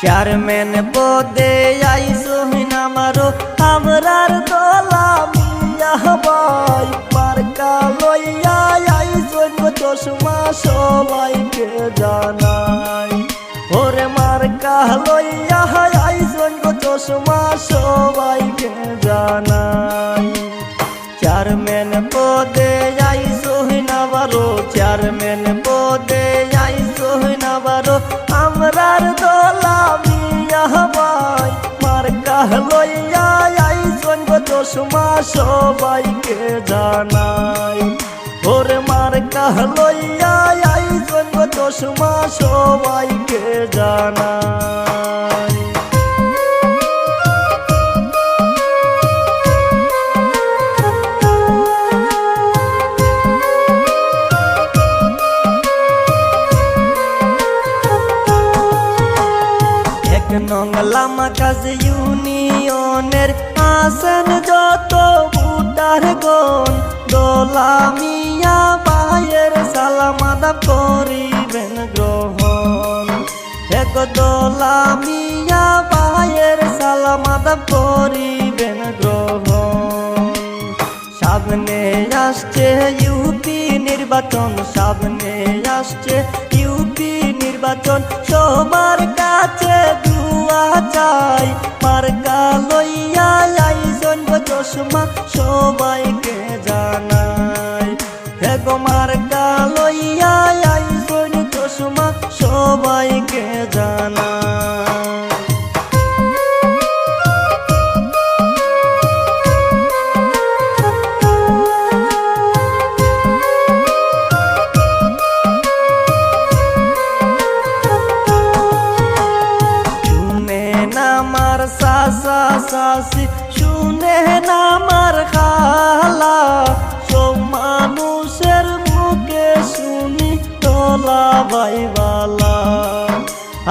Chairman পদে আইসো নামারো, আমরার দলা মিয়া ভাই মার্কা লইয়া চশমা সবাইকে জানাই। ওরে মার্কা লইয়া আইসো চশমা সবাইকে জানাই। লইয়া আইসো চশমা সবাইকে জানাই। ওরে মার্কা লইয়া আইসো চশমা সবাইকে জানাই। এক নংলামা কাজ ইউনিয়নের আসেন যত বুটার গন দোলা মিয়া বায়ের সালামাদা করিবেন গ্রহণ। এক দোলা মিয়া বায়ের সালামাদা করিবেন গ্রহণ। সামনে আসছে ইউপি নির্বাচন, সামনে আসছে চশমা না খালা, সব মানুষের মুখে শুনি তোলা ভাইবালা।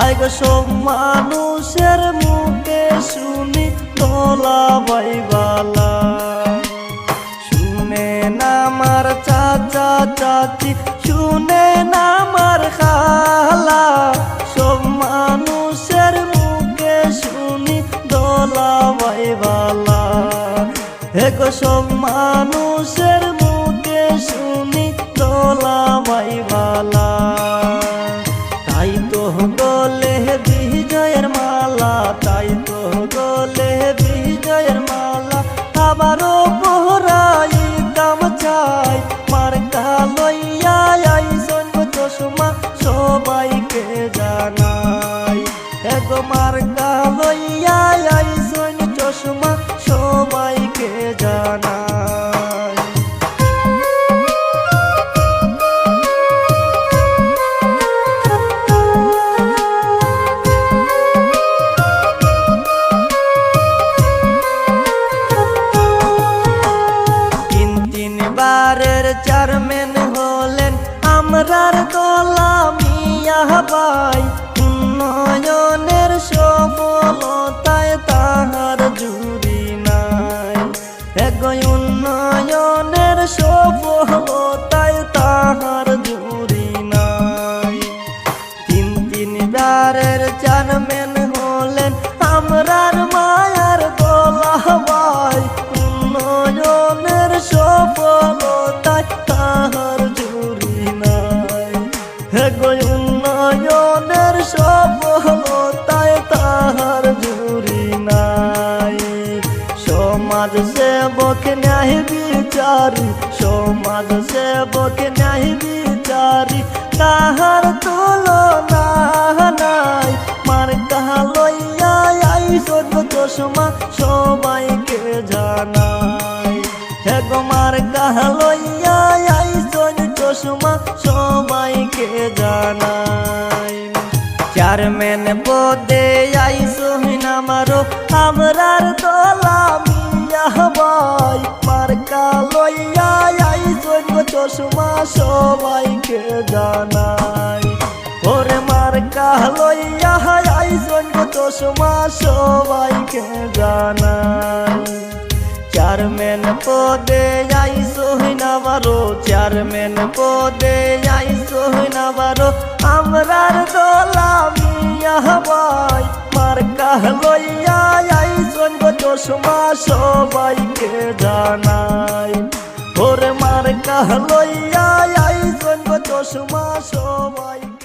আই গো, সব মানুষের মুখে শুনি তোলা ভাইবালা। শুনে না মার চাচা, চাচি, শুনে না মার মানুষের মুখে শুনি দোলা ভাইবালা তাই তো গলে বিজয়ের মালা, তাই তো গলে বিজয়ের মালা। আবারও পোহরাই দাম চাই মার কালইয়া আইসন চশমা, সবাইকে জানাই। বিচারি, সমাজ সেবক ন্যায় বিচারি, তাহার তুলনা নাই। মার কাহা লইয়া আইসন চশমা সবাইকে জানাই। হে গো মার কাহা লইয়া আইসন চশমা সবাইকে জানাই। চেয়ারম্যান পদে আইসো নামারো আমরার দলা সবাইকে জানাই। ওরে মার কাহলইয়া আইজন সমা সবাইকে জানাই। চেয়ারম্যান পদে আইসো নাবারো, চেয়ারম্যান পদে আইসো নাবারো। আমরার দোলা মিয়া ভাই মার কাহলইয়া আইজন চশমা, সবাইকে জানাই। ওরে মার কাহ লইয়া আইজন চশমা সবাইকে